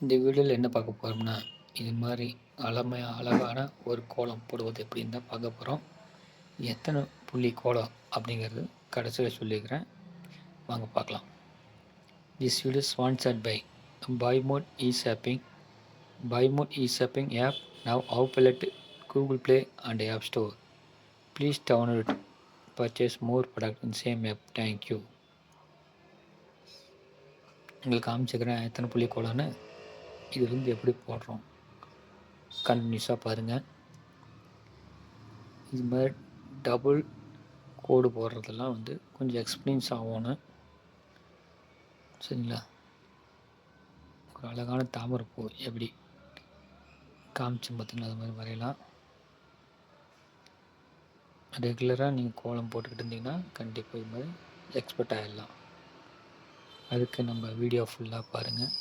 இந்த வீடியோவில் என்ன பார்க்க போகிறோம்னா இது மாதிரி அழமை அழகான ஒரு கோலம் போடுவது எப்படின்னு தான் பார்க்க போகிறோம் எத்தனை புள்ளி கோலம் அப்படிங்கிறது கடைசியில் சொல்லியிருக்கிறேன் வாங்க பார்க்கலாம். This video sponsored by Bymod e shopping Bymod e shopping app now outlet Google Play and App Store please download purchase more product in same app thank you உங்களுக்கு காமிச்சுக்கிறேன் எத்தனை புள்ளி கோலம்னு. இதுலேருந்து எப்படி போடுறோம்? கண்டினியூஸாக பாருங்கள் இது மாதிரி டபுள் கோடு போடுறதெல்லாம் வந்து கொஞ்சம் எக்ஸ்பீரியன்ஸ் ஆகணும் சரிங்களா? ஒரு அழகான தாமரைப்பூ எப்படி காமிச்சு பார்த்தீங்கன்னா அது மாதிரி வரையலாம். ரெகுலராக நீங்கள் கோலம் போட்டுக்கிட்டு இருந்தீங்கன்னா கண்டிப்பாக இது மாதிரி எக்ஸ்பர்ட் ஆகிடலாம் அதுக்கு நம்ம வீடியோ ஃபுல்லாக பாருங்கள்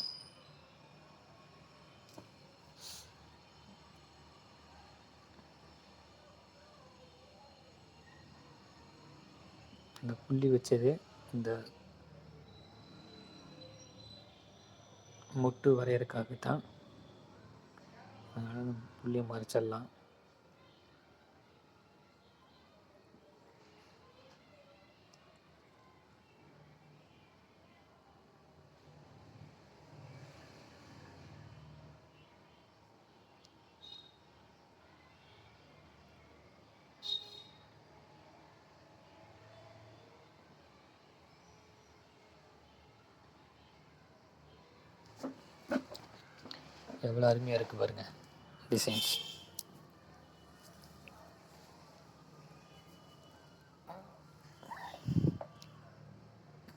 இந்த புள்ளி வச்சது இந்த முட்டு வரையறக்காக தான் அதனால் புள்ளியை மறைச்சிடலாம். எவ்வளோ அருமையாக இருக்குது பாருங்கள் டிசைன்ஸ்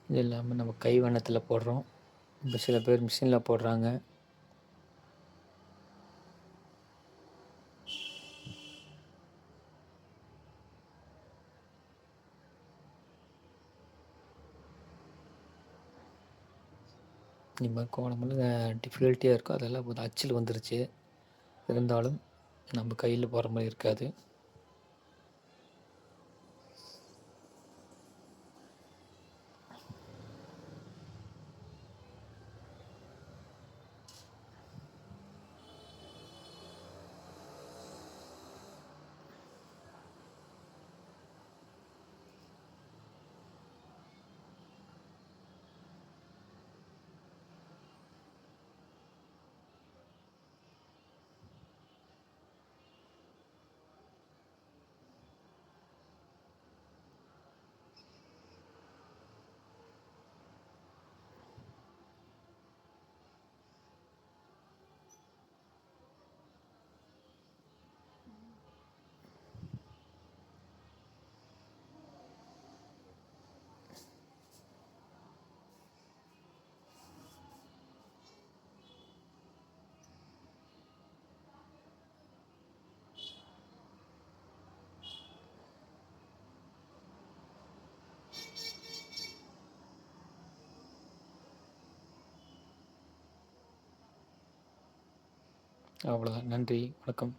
இது இல்லாமல் நம்ம கை வண்ணத்தில் போடுறோம். இப்போ சில பேர் மிஷினில் போடுறாங்க. இந்த மாதிரி கோலமெல்லாம் டிஃபிகல்ட்டியாக இருக்கும் அதெல்லாம் கொஞ்சம் அச்சில் வந்துருச்சு. இருந்தாலும் நம்ம கையில் போகிற மாதிரி இருக்காது. அவ்வளோதான் நன்றி. வணக்கம்.